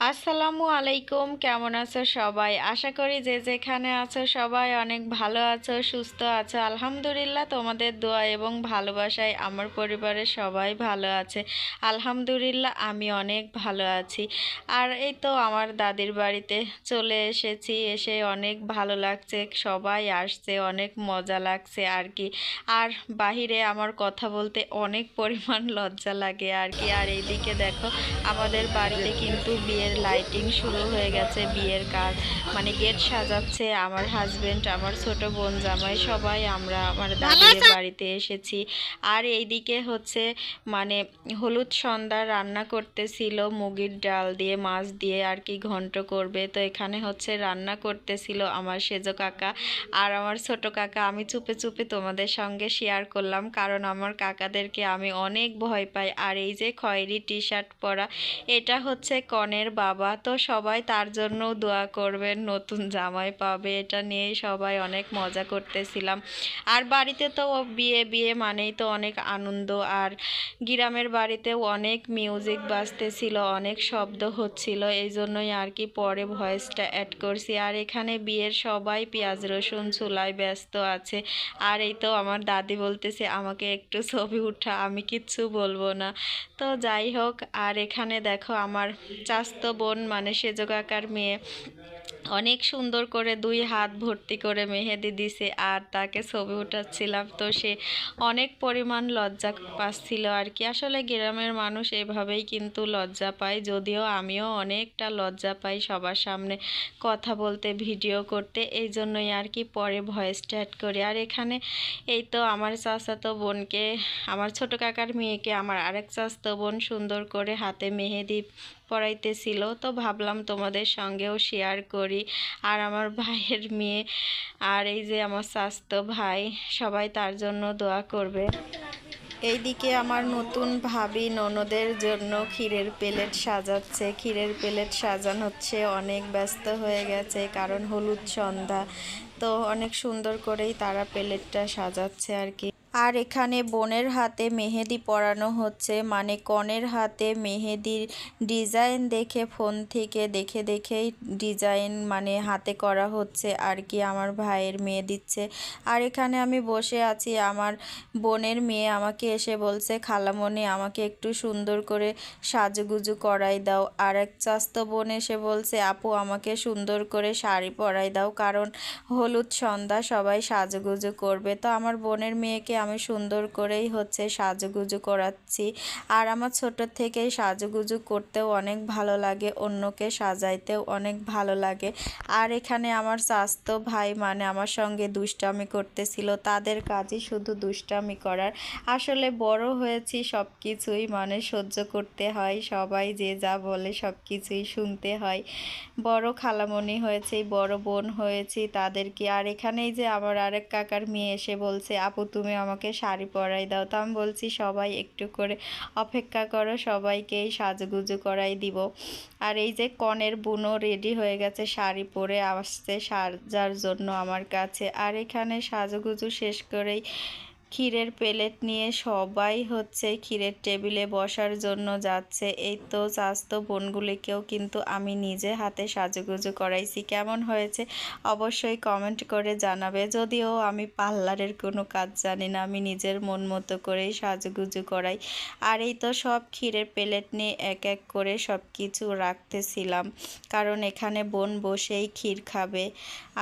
আসসালামু আলাইকুম, কেমন আছো সবাই? আশা করি যে যেখানে আছো সবাই অনেক ভালো আছো, সুস্থ আছো। আলহামদুলিল্লাহ তোমাদের দোয়া এবং ভালোবাসায় আমার পরিবারের সবাই ভালো আছে। আলহামদুলিল্লাহ আমি অনেক ভালো আছি। আর এই তো আমার দাদির বাড়িতে চলে এসেছি, এসে অনেক ভালো লাগছে, সবাই আসছে, অনেক মজা লাগছে আর কি। আর বাহিরে আমার কথা বলতে অনেক পরিমাণ লজ্জা লাগে আর কি। আর এইদিকে দেখো, আমাদের বাড়িতে কিন্তু বিয়ের লাইটিং শুরু হয়ে গেছে বিয়ের কাজ। মানে গেট সাজাচ্ছে আমার হাজবেন্ড আমার ছোট বোন জামাই সবাই আমরা আমার দাদির বাড়িতে এসেছি। আর এইদিকে হচ্ছে মানে হলুদ সন্ধ্যা রান্না করতেছিল মুগির ডাল দিয়ে মাছ দিয়ে আর কি ঘন্ট করবে। তো এখানে হচ্ছে রান্না করতেছিল আমার সেজো কাকা আর আমার ছোট কাকা। আমি চুপে চুপে তোমাদের সঙ্গে শেয়ার করলাম কারণ আমার কাকাদেরকে আমি অনেক ভয় পাই। আর এই যে খয়েরি টি শার্ট পরা এটা হচ্ছে কনের বাবা, তো সবাই তার জন্য দোয়া করবেন, নতুন জামাই পাবে। এটা নিয়েই সবাই অনেক মজা করতেছিলাম। আর বাড়িতে তো বিয়ে বিয়ে মানেই তো অনেক আনন্দ। আর গ্রামের বাড়িতেও অনেক মিউজিক বাজতেছিল, অনেক শব্দ হচ্ছিল। এই জন্যই আর কি পরে ভয়েসটা অ্যাড করছি। আর এখানে বিয়ের সবাই পেঁয়াজ, রসুন চুলায় ব্যস্ত আছে। আর এই তো আমার দাদি বলতেছে, আমাকে একটু ছবি উঠা, আমি কিচ্ছু বলব না। তো যাই হোক, আর এখানে দেখো আমার চাস্তো বোন মানে সেজো কাকার মেয়ে, অনেক সুন্দর করে দুই হাত ভর্তি করে মেহেদি দিছে আর তাকে ছবি উঠাচ্ছিলাম। তো সে অনেক পরিমাণ লজ্জা পাচ্ছিল আর কি। আসলে গ্রামের মানুষ এভাবেই কিন্তু লজ্জা পায়, যদিও আমিও অনেকটা লজ্জা পাই সবার সামনে কথা বলতে, ভিডিও করতে। এই জন্যই আর কি পরে ভয়েস অ্যাড করি। আর এখানে এই তো আমার চাচাতো বোনকে, আমার ছোট কাকার মেয়েকে, আমার আরেক চাচাতো বোন সুন্দর করে হাতে মেহেদি পড়াইতেছিল। তো ভাবলাম তোমাদের সঙ্গেও শেয়ার করি। আর আমার ভাইয়ের মেয়ে আর এই যে আমার স্বাস্থ্য ভাই, সবাই তার জন্য দোয়া করবে। এইদিকে আমার নতুন ভাবি ননদের জন্য ক্ষীরের প্লেট সাজাচ্ছে। ক্ষীরের প্লেট সাজানো হচ্ছে, অনেক ব্যস্ত হয়ে গেছে কারণ হলুদ সন্ধ্যা। তো অনেক সুন্দর করেই তারা প্লেটটা সাজাচ্ছে আর কি। আর এখানে বোনের হাতে মেহেদি পরানো হচ্ছে। মানে কনের হাতে মেহেদির ডিজাইন দেখে, ফোন থেকে দেখে দেখেই ডিজাইন মানে হাতে করা হচ্ছে আর কি আমার ভাইয়ের মেয়ে দিচ্ছে। আর এখানে আমি বসে আছি। আমার বোনের মেয়ে আমাকে এসে বলছে, খালামণি, আমাকে একটু সুন্দর করে সাজুগুজু করাই দাও। আর এক চাস্তো বোন এসে বলছে, আপু, আমাকে সুন্দর করে শাড়ি পরাই দাও, কারণ হলুদ সন্ধ্যা সবাই সাজুগুজু করবে। তো আমার বোনের মেয়েকে আমি সুন্দর করেই হচ্ছে সাজুগুজু করাচ্ছি। আর আমার ছোট থেকেই সাজুগুজু করতেও অনেক ভালো লাগে, অন্যকে সাজাইতেও অনেক ভালো লাগে। আর এখানে আমার স্বাস্থ্য ভাই মানে আমার সঙ্গে দুষ্টামি করতেছিল, তাদের কাজই শুধু দুষ্টামি করার। আসলে বড় হয়েছি সব কিছুই মানে সহ্য করতে হয়, সবাই যে যা বলে সব কিছুই শুনতে হয়। বড় খালামণি হয়েছে, বড় বোন হয়েছি তাদেরকে। আর এখানেই যে আমার আরেক কাকার মেয়ে এসে বলছে, আপু, তুমি আমাকে শাড়ি পরাই দাও। তো আমি বলছি, সবাই একটু করে অপেক্ষা করো সবাইকেই সাজগুজু করাই দিব। আর এই যে কনের বুনো রেডি হয়ে গেছে শাড়ি পরে আসছে সাজার জন্য আমার কাছে। আর এখানে সাজগুজু শেষ করেই ক্ষীরের প্লেট নিয়ে সবাই হচ্ছে ক্ষীরের টেবিলে বসার জন্য যাচ্ছে। এই তো চাস্তো বোনগুলিকেও কিন্তু আমি নিজে হাতে সাজুগুজু করাইছি। কেমন হয়েছে অবশ্যই কমেন্ট করে জানাবে। যদিও আমি পার্লারের কোনো কাজ জানি না, আমি নিজের মন মতো করেই সাজুগুজু করাই। আর এই তো সব ক্ষীরের প্লেট নিয়ে এক এক করে সব কিছু রাখতেছিলাম। কারণ এখানে বোন বসেই ক্ষীর খাবে।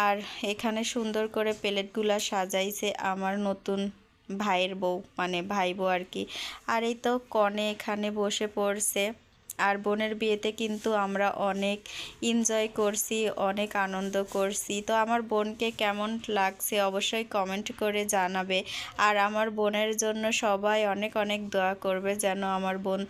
আর এখানে সুন্দর করে প্লেটগুলা সাজাইছে আমার নতুন ভাইয়ের বউ মানে ভাই বউ আর কি। আর এই তো কনে এখানে বসে পড়ছে। আর বোনের বিয়েতে কিন্তু আমরা অনেক এনজয় করছি, অনেক আনন্দ করছি। তো আমার বোনকে কেমন লাগছে অবশ্যই কমেন্ট করে জানাবে। আর আমার বোনের জন্য সবাই অনেক অনেক দোয়া করবে যেন আমার বোন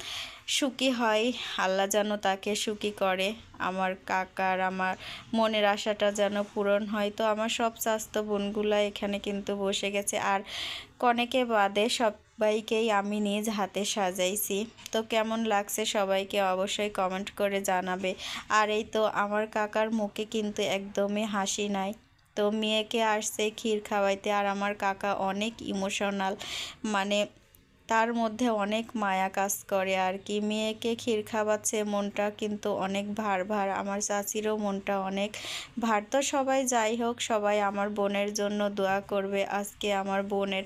সুখী হয়। আল্লাহ যেন তাকে সুখী করে। আমার কাকার, আমার মনের আশাটা যেন পূরণ হয়। তো আমার সব স্বাস্থ্য বোনগুলা এখানে কিন্তু বসে গেছে। আর কনেকে বাদে সবাইকেই আমি নিজ হাতে সাজাইছি। তো কেমন লাগছে সবাইকে অবশ্যই কমেন্ট করে জানাবে। আর এই তো আমার কাকার মুখে কিন্তু একদমই হাসি নাই। তো মেয়েকে আসছে ক্ষীর খাওয়াইতে আর আমার কাকা অনেক ইমোশনাল মানে তার মধ্যে অনেক মায়া কাজ করে আর কি। মেয়েকে ক্ষীর খাওয়াচ্ছে মনটা কিন্তু অনেক ভার ভার, আমার চাচিরও মনটা অনেক ভার। তো সবাই যাই হোক, সবাই আমার বোনের জন্য দোয়া করবে আজকে আমার বোনের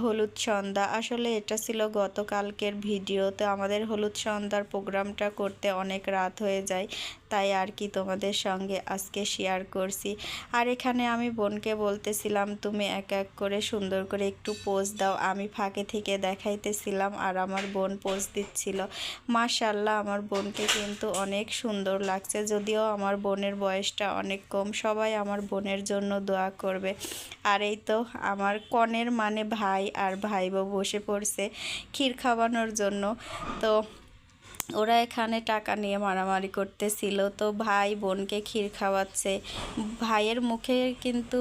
হলুদ সন্ধ্যা। আসলে এটা ছিল গতকালকের ভিডিও তো আমাদের হলুদ সন্ধ্যার প্রোগ্রামটা করতে অনেক রাত হয়ে যায়। তাই আর কি তোমাদের সঙ্গে আজকে শেয়ার করছি। আর এখানে আমি বোনকে বলতেছিলাম, তুমি এক এক করে সুন্দর করে একটু পোজ দাও। আমি ফাঁকে থেকে দেখাইতেছিলাম আর আমার বোন পোজ দিচ্ছিল। মাশাল্লাহ আমার বোনকে কিন্তু অনেক সুন্দর লাগছে। যদিও আমার বোনের বয়সটা অনেক কম, সবাই আমার বোনের জন্য দোয়া করবে। আর এই তো আমার কনের মানে ভাই আর ভাই বউ বসে পড়ছে ক্ষীর খাওয়ানোর জন্য। তো ওরা এখানে টাকা নিয়ে মারামারি করতেছিল তো ভাই বোনকে ক্ষীর খাওয়াচ্ছে। ভাইয়ের মুখে কিন্তু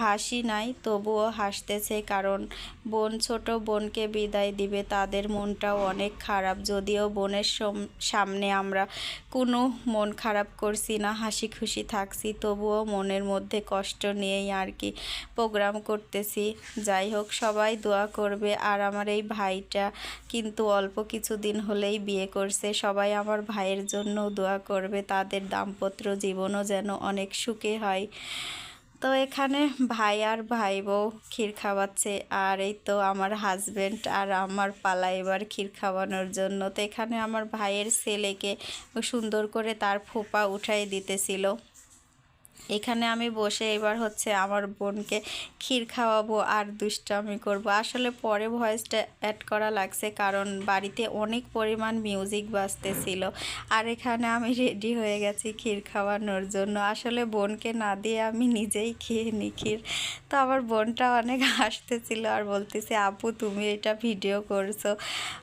হাসি নাই, তবুও হাসতেছে কারণ বোন, ছোট বোনকে বিদায় দিবে। তাদের মনটাও অনেক খারাপ, যদিও বোনের সামনে আমরা কোনো মন খারাপ করছি না, হাসি খুশি থাকছি, তবুও মনের মধ্যে কষ্ট নিয়েই আর কি প্রোগ্রাম করতেছি। যাই হোক, সবাই দোয়া করবে। আর আমার এই ভাইটা কিন্তু অল্প কিছুদিন হলেই বিয়ে করছে। সবাই আমার ভাইয়ের জন্য দোয়া করবে। তাদের দাম্পত্য জীবনও যেন অনেক সুখে হয়। তো এখানে ভাই আর ভাই বউ ক্ষীর খাওয়াচ্ছে, আর এই তো আমার হাজব্যান্ড আর আমার পালা এবার ক্ষীর খাওয়ানোর জন্য। তো এখানে আমার ভাইয়ের ছেলেকে সুন্দর করে তার ফোপা উঠাই দিতেছিল। এখানে আমি বসে এবার হচ্ছে আমার বোনকে ক্ষীর খাওয়াবো আর দুষ্টামি করব। আসলে পরে ভয়েসটা অ্যাড করা লাগছে কারণ বাড়িতে অনেক পরিমাণ মিউজিক বাজতেছিল। আর এখানে আমি রেডি হয়ে গেছি ক্ষীর খাওয়ানোর জন্য। আসলে বোনকে না দিয়ে আমি নিজেই খেয়ে নি ক্ষীর। তো আমার বোনটা অনেক হাসতেছিল আর বলতেছে, আপু, তুমি এটা ভিডিও করছ।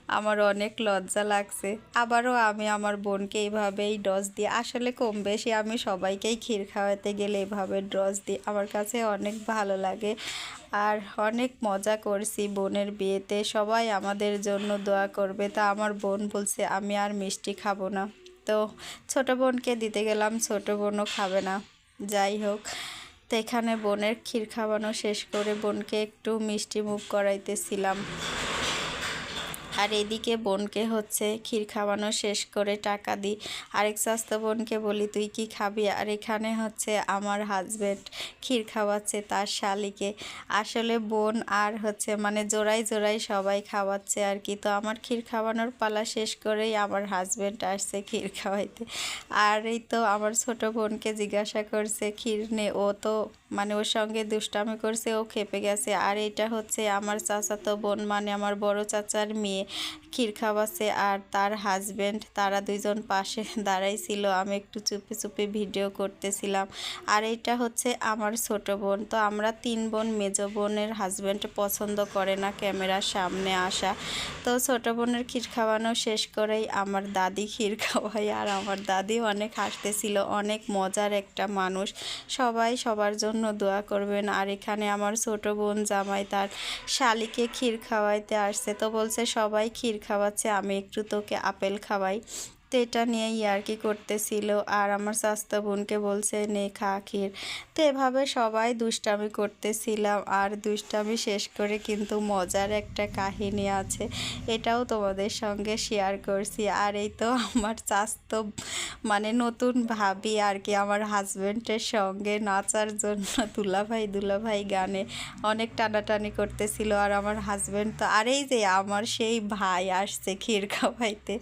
আমার অনেক লজ্জা লাগছে। আবারও আমি আমার বোনকে এইভাবেই ডস দিই। আসলে কম বেশি আমি সবাইকেই ক্ষীর খাওয়াতে গেলে এভাবে ড্রস দিই আমার কাছে অনেক ভালো লাগে। আর অনেক মজা করছি বোনের বিয়েতে, সবাই আমাদের জন্য দোয়া করবে। তা আমার বোন বলছে, আমি আর মিষ্টি খাব না। তো ছোট বোনকে দিতে গেলাম, ছোট বোনও খাবে না। যাই হোক, তো এখানে বোনের ক্ষীর খাওয়ানো শেষ করে বোনকে একটু মিষ্টি মুখ করাইতেছিলাম। আর এদিকে বোনকে হচ্ছে ক্ষীর খাওয়ানো শেষ করে টাকা দিই। আরেক স্বাস্থ্য বোনকে বলি, তুই কি খাবি? আর এখানে হচ্ছে আমার হাজব্যান্ড ক্ষীর খাওয়াচ্ছে তার শালিকে। আসলে বোন আর হচ্ছে মানে জোড়াই জোড়াই সবাই খাওয়াচ্ছে আর কি। তো আমার ক্ষীর খাওয়ানোর পালা শেষ করেই আমার হাজব্যান্ড আসছে ক্ষীর খাওয়াইতে। আর এই তো আমার ছোট বোনকে জিজ্ঞাসা করছে, ক্ষীর নে, ও তো মানে ওর সঙ্গে দুষ্টামি করছে, ও খেপে গেছে। আর এটা হচ্ছে আমার চাচাতো বোন মানে আমার বড় চাচার মেয়ে। ক্ষীর খাওয়াচ্ছে আর তার হাজব্যান্ড তারা দুইজন পাশে দাঁড়াইছিল। আমি একটু চুপে চুপি ভিডিও করতেছিলাম। আর এটা হচ্ছে আমার ছোট বোন। তো আমরা তিন বোন, মেজ বোনের হাজব্যান্ড পছন্দ করে না ক্যামেরার সামনে আসা। তো ছোট বোনের ক্ষীর খাওয়ানো শেষ করেই আমার দাদি ক্ষীর খাওয়াই আর আমার দাদি অনেক হাসতেছিল, অনেক মজার একটা মানুষ। সবাই সবার জন্য দোয়া করবেন। আর এখানে আমার ছোট বোন জামাই তার শালিকে ক্ষীর খাওয়াইতে আসছে। তো বলছে, সবাই ক্ষীর খাওয়াচ্ছে, আমি একটু তোকে আপেল খাওয়াই। তো এটা নিয়ে ইয়ার্কি করতেছিল। আর আমার স্বাস্থ্য বোনকে বলছে, নে, খা ক্ষীর তো এভাবে সবাই দুষ্টামি করতেছিলাম। আর দুষ্টামি শেষ করে কিন্তু মজার একটা কাহিনী আছে, এটাও তোমাদের সঙ্গে শেয়ার করছি। আর এই তো আমার স্বাস্থ্য মানে নতুন ভাবি আর কি, আমার হাজব্যান্ডের সঙ্গে নাচার জন্য দুলাভাই দুলাভাই গানে অনেক টানাটানি করতেছিল। আর আমার হাজব্যান্ড তো, আর এই যে আমার সেই ভাই আসছে ক্ষীর খাওয়াইতে,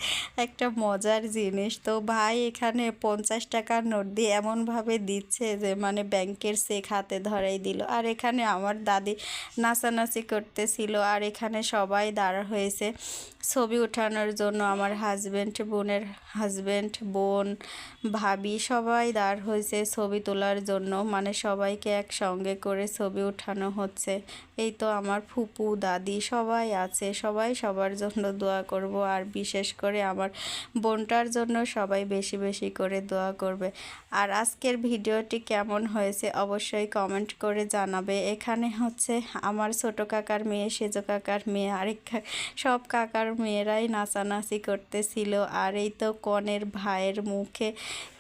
একটা মজার জিনিস। তো ভাই এখানে পঞ্চাশ টাকার নোট দিয়ে এমনভাবে দিচ্ছে যে মানে ব্যাংকের চেক হাতে ধরাই দিল। আর এখানে আমার দাদি নাচানাচি করতেছিল আর এখানে সবাই দাঁড়া হয়েছে। ছবি ওঠানোর জন্য আমার হাজব্যান্ড বোনের হাজব্যান্ড বোন, ভাবি সবাই দাঁড় হয়েছে ছবি তোলার জন্য। মানে সবাইকে একসঙ্গে করে ছবি উঠানো হচ্ছে। এই তো আমার ফুপু, দাদি সবাই আছে। সবাই সবার জন্য দোয়া করব। আর বিশেষ করে আমার বোনটার জন্য সবাই বেশি বেশি করে দোয়া করবে। আর আজকের ভিডিওটি কেমন হয়েছে অবশ্যই কমেন্ট করে জানাবে। এখানে হচ্ছে আমার ছোট কাকার মেয়ে, সেজো কাকার মেয়ে, আরেক সব কাকার মেয়েরাই নাচানাচি করতেছিল। আর এই তো কনের ভাইয়ের মুখে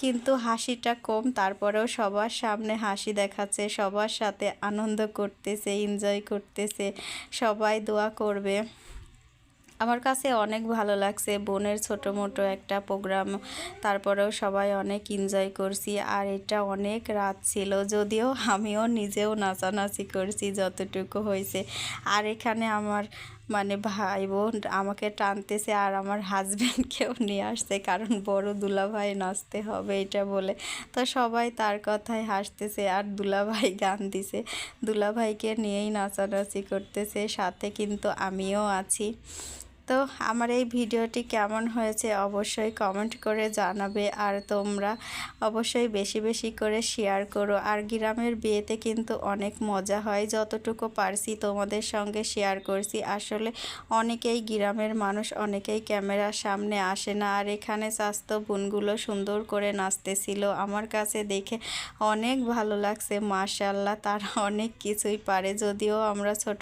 কিন্তু হাসিটা কম, তারপরেও সবার সামনে হাসি দেখাচ্ছে, সবার সাথে আনন্দ করতেছে এনজয় করতেছে, সবাই দোয়া করবে। আমার কাছে অনেক ভালো লাগছে। বোনের ছোট মোটো একটা প্রোগ্রাম, তারপরেও সবাই অনেক এনজয় করছি। আর এটা অনেক রাত ছিল, যদিও আমিও নিজেও নাচানাচি করছি যতটুকু হয়েছে। আর এখানে আমার মানে ভাই বোন আমাকে টানতেছে আর আমার হাজব্যান্ডকেও নিয়ে আসছে কারণ বড় দুলাভাই নাচতে হবে এটা বলে। তো সবাই তার কথায় হাসতেছে আর দুলাভাই গান দিছে। দুলাভাইকে নিয়েই নাচানাচি করতেছে, সাথে কিন্তু আমিও আছি। তো আমার এই ভিডিওটি কেমন হয়েছে অবশ্যই কমেন্ট করে জানাবে। আর তোমরা অবশ্যই বেশি বেশি করে শেয়ার করো। আর গ্রামের বিয়েতে কিন্তু অনেক মজা হয়। যতটুকু পারছি তোমাদের সঙ্গে শেয়ার করছি। আসলে অনেকেই গ্রামের মানুষ, অনেকেই ক্যামেরার সামনে আসে না। আর এখানে স্বাস্থ্য বোনগুলো সুন্দর করে নাচতেছিল। আমার কাছে দেখে অনেক ভালো লাগছে। মাশাল্লাহ তারা অনেক কিছুই পারে। যদিও আমরা ছোট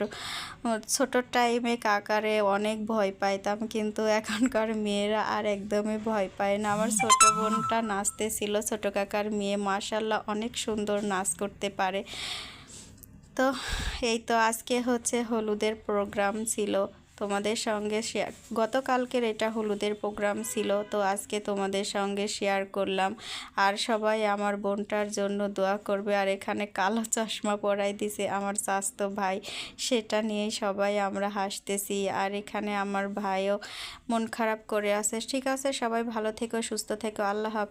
ছোট টাইমে কাকারে অনেক ভয় পাইতাম, কিন্তু এখনকার মেয়েরা আর একদমই ভয় পায় না। আমার ছোটো বোনটা নাচতে ছিল ছোটো কাকার মেয়ে মাশাল্লাহ অনেক সুন্দর নাচ করতে পারে। তো এই তো আজকে হচ্ছে হলুদের প্রোগ্রাম ছিল। তোমাদের সঙ্গে শেয়ার গতকালকের এটা হলুদের প্রোগ্রাম ছিল, তো আজকে তোমাদের সঙ্গে শেয়ার করলাম। আর সবাই আমার বোনটার জন্য দোয়া করবে। আর এখানে কালো চশমা পরাই দিছে আমার স্বাস্থ্য ভাই। সেটা নিয়েই সবাই আমরা হাসতেছি। আর এখানে আমার ভাইও মন খারাপ করে আছে। ঠিক আছে, সবাই ভালো থেকো, সুস্থ থেকো। আল্লাহ হাফেজ।